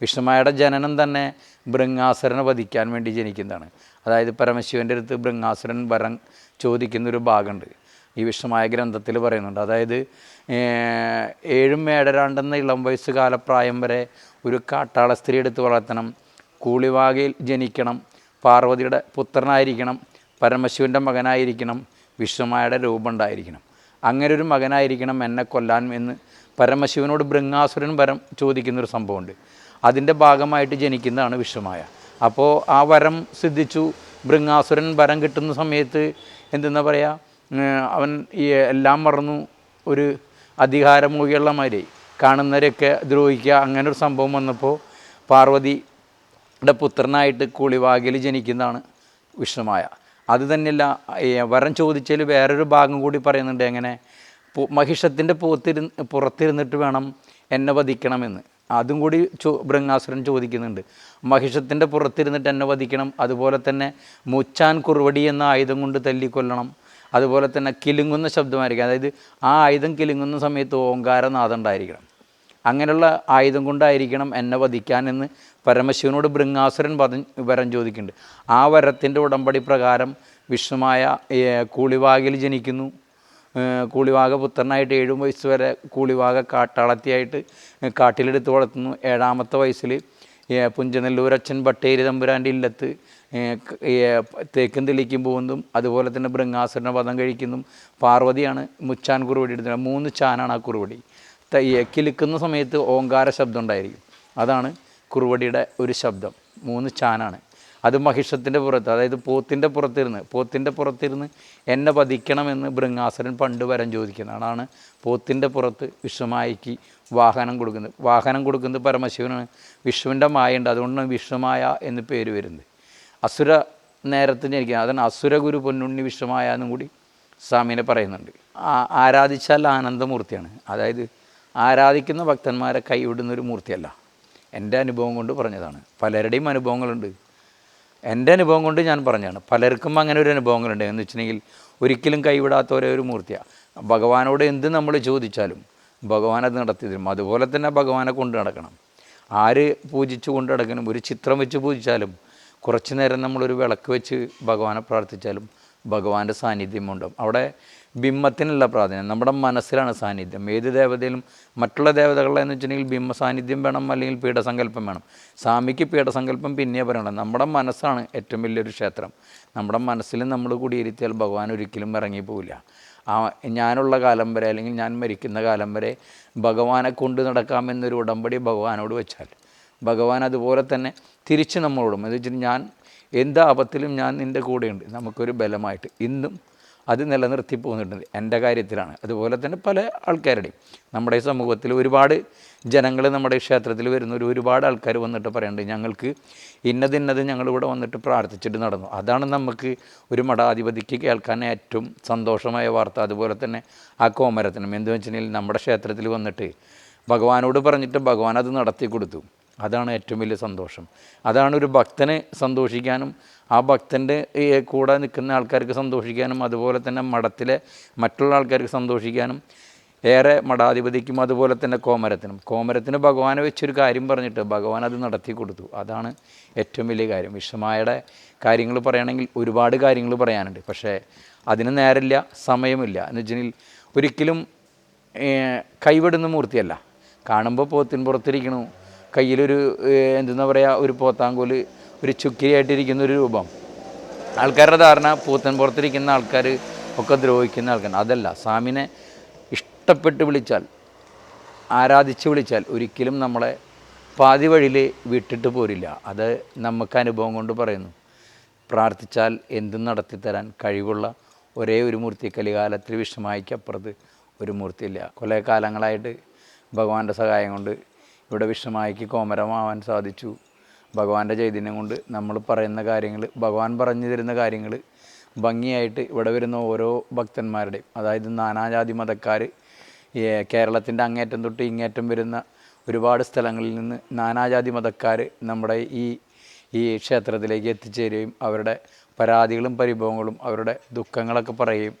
വിഷ്ണുമായുടെ ജനനം തന്നെ ബൃങ്ങാസുരനെ വധിക്കാൻ വേണ്ടി ജനിക്കുന്നതാണ്. അതായത് പരമശിവന്റെ അടുത്ത് ബൃങ്ങാസുരൻ വരം ചോദിക്കുന്നൊരു ഭാഗമുണ്ട്. ഈ വിഷ്ണുമായ ഗ്രന്ഥത്തിൽ പറയുന്നുണ്ട്. അതായത് ഏഴും ഏഴരാണ്ടെന്ന ഇളം വയസ്സ് കാലപ്രായം വരെ ഒരു കാട്ടാള സ്ത്രീ എടുത്ത് വളർത്തണം. കൂളിവാകയിൽ ജനിക്കണം. പാർവതിയുടെ പുത്രനായിരിക്കണം. പരമശിവന്റെ മകനായിരിക്കണം. വിഷ്ണുമായുടെ രൂപം ഉണ്ടായിരിക്കണം. അങ്ങനെ ഒരു മകനായിരിക്കണം എന്നെ കൊല്ലാൻ എന്ന് പരമശിവനോട് ബൃങ്ങാസുരൻ വരം ചോദിക്കുന്നൊരു സംഭവമുണ്ട്. അതിന്റെ ഭാഗമായിട്ട് ജനിക്കുന്നതാണ് വിശ്വമായ. അപ്പോൾ ആ വരം സിദ്ധിച്ചു. ബൃങ്ങാസുരൻ വരം കിട്ടുന്ന സമയത്ത് എന്തെന്നാ പറയുക അവൻ ഈ എല്ലാം മറന്നു. ഒരു അധികാരമൂഹിയുള്ള മാതിരി കാണുന്നവരെയൊക്കെ ദ്രോഹിക്കുക അങ്ങനെ ഒരു സംഭവം വന്നപ്പോൾ പാർവതിയുടെ പുത്രനായിട്ട് കൂളിവാകിൽ ജനിക്കുന്നതാണ് വിഷ്ണുമായ അത് തന്നെയല്ല വരം ചോദിച്ചതിൽ വേറൊരു ഭാഗം കൂടി പറയുന്നുണ്ട്. എങ്ങനെ? മഹിഷത്തിന്റെ പുറത്തിരുന്ന് പുറത്തിരുന്നിട്ട് വേണം എന്നെ വധിക്കണമെന്ന്. അതും കൂടി ചോ ബൃങ്ങാസുരൻ ചോദിക്കുന്നുണ്ട്. മഹിഷത്തിന്റെ പുറത്തിരുന്നിട്ട് എന്നെ വധിക്കണം അതുപോലെ തന്നെ മുച്ചാൻ കുറുവടി എന്ന ആയുധം കൊണ്ട് തല്ലിക്കൊല്ലണം അതുപോലെ തന്നെ കിലുങ്ങുന്ന ശബ്ദമായിരിക്കും. അതായത് ആ ആയുധം കിലുങ്ങുന്ന സമയത്ത് ഓങ്കാരനാഥം ഉണ്ടായിരിക്കണം അങ്ങനെയുള്ള ആയുധം കൊണ്ടായിരിക്കണം എന്നെ വധിക്കാനെന്ന് പരമശിവനോട് ബൃങ്ങാസുരൻ വധ വരം ചോദിക്കുന്നുണ്ട്. ആ വരത്തിന്റെ ഉടമ്പടി പ്രകാരം വിഷ്ണുമായ കൂളിവാകിൽ ജനിക്കുന്നു. കൂളിവാക പുത്രനായിട്ട് ഏഴ് വയസ്സ് വരെ കൂളിവാക കാട്ടാളത്തിയായിട്ട് കാട്ടിലെടുത്ത് വളർത്തുന്നു. ഏഴാമത്തെ വയസ്സിൽ പുഞ്ചനെല്ലൂരച്ഛൻ ബട്ടേരി തമ്പുരാന്റെ ഇല്ലത്ത് തേക്കും തെളിക്കും പോകുന്നതും അതുപോലെ തന്നെ ബൃങ്ങാസുരനെ വധം കഴിക്കുന്നതും പാർവതിയാണ് മുച്ചാൻ കുറുവടി എടുത്തത് മൂന്ന് ചാനാണ് ആ കുറുവടി കിലുക്കുന്ന സമയത്ത് ഓങ്കാര ശബ്ദം ഉണ്ടായിരിക്കും. അതാണ് കുറുവടിയുടെ ഒരു ശബ്ദം. മൂന്ന് ചാനാണ്. അത് മഹിഷത്തിന്റെ പുറത്ത് അതായത് പോത്തിന്റെ പുറത്തിരുന്ന് പോത്തിന്റെ പുറത്തിരുന്ന് എന്നെ വധിക്കണമെന്ന് ബൃങ്ങാസുരൻ പണ്ട് വരം ചോദിക്കുന്നത്. അതാണ് പോത്തിന്റെ പുറത്ത് വിഷുമായിക്ക് വാഹനം കൊടുക്കുന്നത്. വാഹനം കൊടുക്കുന്നത് പരമശിവനാണ്. വിഷ്ണുവിന്റെ മായുണ്ട് അതുകൊണ്ടാണ് വിഷ്ണുമായ എന്ന് പേര് വരുന്നത്. അസുര നേരത്തിന് ഇരിക്കുന്നത് അതാണ് അസുര ഗുരു പൊന്നുണ്ണി വിഷ്ണുമായ എന്നും കൂടി സ്വാമിനെ പറയുന്നുണ്ട്. ആരാധിച്ചാൽ ആനന്ദമൂർത്തിയാണ്. അതായത് ആരാധിക്കുന്ന ഭക്തന്മാരെ കൈവിടുന്ന ഒരു മൂർത്തിയല്ല. എന്റെ അനുഭവം കൊണ്ട് പറഞ്ഞതാണ്. പലരുടെയും അനുഭവങ്ങളുണ്ട്. എന്റെ അനുഭവം കൊണ്ട് ഞാൻ പറഞ്ഞതാണ് പലർക്കും അങ്ങനെ ഒരു അനുഭവങ്ങളുണ്ട്. എന്ന് വെച്ചിട്ടുണ്ടെങ്കിൽ ഒരിക്കലും കൈവിടാത്ത ഒരേ ഒരു മൂർത്തിയാണ് ഭഗവാനോട് എന്ത് നമ്മൾ ചോദിച്ചാലും ഭഗവാൻ അത് നടത്തി തരും അതുപോലെ തന്നെ ഭഗവാനെ കൊണ്ട് നടക്കണം. ആര് പൂജിച്ചു കൊണ്ട് നടക്കണം ഒരു ചിത്രം വെച്ച് പൂജിച്ചാലും കുറച്ച് നേരം നമ്മളൊരു വിളക്ക് വെച്ച് ഭഗവാനെ പ്രാർത്ഥിച്ചാലും ഭഗവാന്റെ സാന്നിധ്യം ഉണ്ടാവും അവിടെ ബിംബത്തിനുള്ള പ്രാധാന്യം നമ്മുടെ മനസ്സിലാണ് സാന്നിധ്യം. ഏത് ദേവതയിലും മറ്റുള്ള ദേവതകളെ എന്ന് വെച്ചിട്ടുണ്ടെങ്കിൽ ബിംബ സാന്നിധ്യം വേണം അല്ലെങ്കിൽ പീഠസങ്കല്പം വേണം. സ്വാമിക്ക് പീഠസങ്കല്പം പിന്നെ പറയണം. നമ്മുടെ മനസ്സാണ് ഏറ്റവും വലിയൊരു ക്ഷേത്രം. നമ്മുടെ മനസ്സിൽ നമ്മൾ കുടിയിരുത്തിയാൽ ഭഗവാൻ ഒരിക്കലും ഇറങ്ങിപ്പോവില്ല. ആ ഞാനുള്ള കാലം വരെ അല്ലെങ്കിൽ ഞാൻ മരിക്കുന്ന കാലം വരെ ഭഗവാനെ കൊണ്ട് നടക്കാമെന്നൊരു ഉടമ്പടി ഭഗവാനോട് വെച്ചാൽ. ഭഗവാൻ അതുപോലെ തന്നെ തിരിച്ച് നമ്മളോടും. എന്ന് വെച്ചിട്ട് ഞാൻ എന്ത് ആപത്തിലും ഞാൻ നിന്റെ കൂടെയുണ്ട്. നമുക്കൊരു ബലമായിട്ട് ഇന്നും അത് നിലനിർത്തി പോകുന്നുണ്ട്. എന്റെ കാര്യത്തിലാണ്. അതുപോലെ തന്നെ പല ആൾക്കാരുടെയും. നമ്മുടെ സമൂഹത്തിൽ ഒരുപാട് ജനങ്ങൾ നമ്മുടെ ക്ഷേത്രത്തിൽ വരുന്ന ഒരു ഒരുപാട് ആൾക്കാർ വന്നിട്ട് പറയുന്നുണ്ട് ഞങ്ങൾക്ക് ഇന്നതിന്നത് ഇന്നത് ഞങ്ങളിവിടെ വന്നിട്ട് പ്രാർത്ഥിച്ചിട്ട് നടന്നു. അതാണ് നമുക്ക് ഒരു മഠാധിപതിക്ക് കേൾക്കാൻ ഏറ്റവും സന്തോഷമായ വാർത്ത. അതുപോലെ തന്നെ ആ കോമരത്തിനും. എന്തെന്ന് നമ്മുടെ ക്ഷേത്രത്തിൽ വന്നിട്ട് ഭഗവാനോട് പറഞ്ഞിട്ട് ഭഗവാൻ അത് നടത്തി കൊടുത്തു അതാണ് ഏറ്റവും വലിയ സന്തോഷം. അതാണ് ഒരു ഭക്തനെ സന്തോഷിക്കാനും ആ ഭക്തന്റെ കൂടെ നിൽക്കുന്ന ആൾക്കാർക്ക് സന്തോഷിക്കാനും അതുപോലെ തന്നെ മഠത്തിലെ മറ്റുള്ള ആൾക്കാർക്ക് സന്തോഷിക്കാനും ഏറെ മഠാധിപതിക്കും അതുപോലെ തന്നെ കോമരത്തിനും. കോമരത്തിന് ഭഗവാനെ വെച്ചൊരു കാര്യം പറഞ്ഞിട്ട് ഭഗവാൻ അത് നടത്തി കൊടുത്തു. അതാണ് ഏറ്റവും വലിയ കാര്യം. വിഷമായുടെ കാര്യങ്ങൾ പറയുകയാണെങ്കിൽ ഒരുപാട് കാര്യങ്ങൾ പറയാനുണ്ട്. പക്ഷേ അതിന് നേരമില്ല സമയമില്ല. എന്ന് വെച്ചിട്ടുണ്ടെങ്കിൽ ഒരിക്കലും കൈവിടുന്ന മൂർത്തിയല്ല. കാണുമ്പോൾ പോത്തിൻ പുറത്തിരിക്കണു. കയ്യിലൊരു എന്തെന്നാ പറയുക ഒരു പോത്താങ്കോൽ ഒരു ചുക്കിരിയായിട്ടിരിക്കുന്ന ഒരു രൂപം. ആൾക്കാരുടെ ധാരണ പൂത്തൻ പുറത്തിരിക്കുന്ന ആൾക്കാർ ഒക്കെ ദ്രോഹിക്കുന്ന ആൾക്കാർ അതല്ല സ്വാമിനെ ഇഷ്ടപ്പെട്ട് വിളിച്ചാൽ ആരാധിച്ച് വിളിച്ചാൽ ഒരിക്കലും നമ്മളെ പാതി വഴിയിൽ വിട്ടിട്ട് പോരില്ല. അത് നമുക്ക് അനുഭവം കൊണ്ട് പറയുന്നു. പ്രാർത്ഥിച്ചാൽ എന്തും നടത്തിത്തരാൻ കഴിവുള്ള ഒരേ ഒരു മൂർത്തി കലികാലത്തിൽ വിഷമായിക്കപ്പുറത്ത് ഒരു മൂർത്തിയില്ല. കുറേ കാലങ്ങളായിട്ട് ഭഗവാന്റെ സഹായം കൊണ്ട് ഇവിടെ വിഷ്ണുമായിക്ക് കോമരമാവാൻ സാധിച്ചു. ഭഗവാന്റെ ചൈതന്യം കൊണ്ട് നമ്മൾ പറയുന്ന കാര്യങ്ങൾ ഭഗവാൻ പറഞ്ഞു തരുന്ന കാര്യങ്ങൾ ഭംഗിയായിട്ട് ഇവിടെ വരുന്ന ഓരോ ഭക്തന്മാരുടെയും അതായത് നാനാജാതി മതക്കാർ കേരളത്തിന്റെ അങ്ങേറ്റം തൊട്ട് ഇങ്ങേറ്റം വരുന്ന ഒരുപാട് സ്ഥലങ്ങളിൽ നിന്ന് നാനാജാതി മതക്കാർ നമ്മുടെ ഈ ഈ ക്ഷേത്രത്തിലേക്ക് എത്തിച്ചേരുകയും അവരുടെ പരാതികളും പരിഭവങ്ങളും അവരുടെ ദുഃഖങ്ങളൊക്കെ പറയുകയും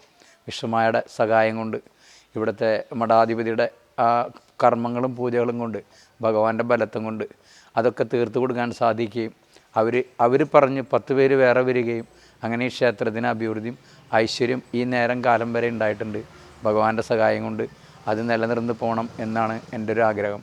വിഷ്ണുമായുടെ സഹായം കൊണ്ട് ഇവിടുത്തെ മഠാധിപതിയുടെ ആ കർമ്മങ്ങളും പൂജകളും കൊണ്ട് ഭഗവാന്റെ ബലത്തും കൊണ്ട് അതൊക്കെ തീർത്തു കൊടുക്കാൻ സാധിക്കുകയും അവർ അവർ പറഞ്ഞ് പത്ത് പേര് വേറെ വരികയും അങ്ങനെ ഈ ക്ഷേത്രത്തിന് അഭിവൃദ്ധിയും ഐശ്വര്യം ഈ നേരം കാലം വരെ ഉണ്ടായിട്ടുണ്ട്. ഭഗവാന്റെ സഹായം കൊണ്ട് അത് നിലനിർന്ന് പോകണം എന്നാണ് എന്റെ ഒരു ആഗ്രഹം.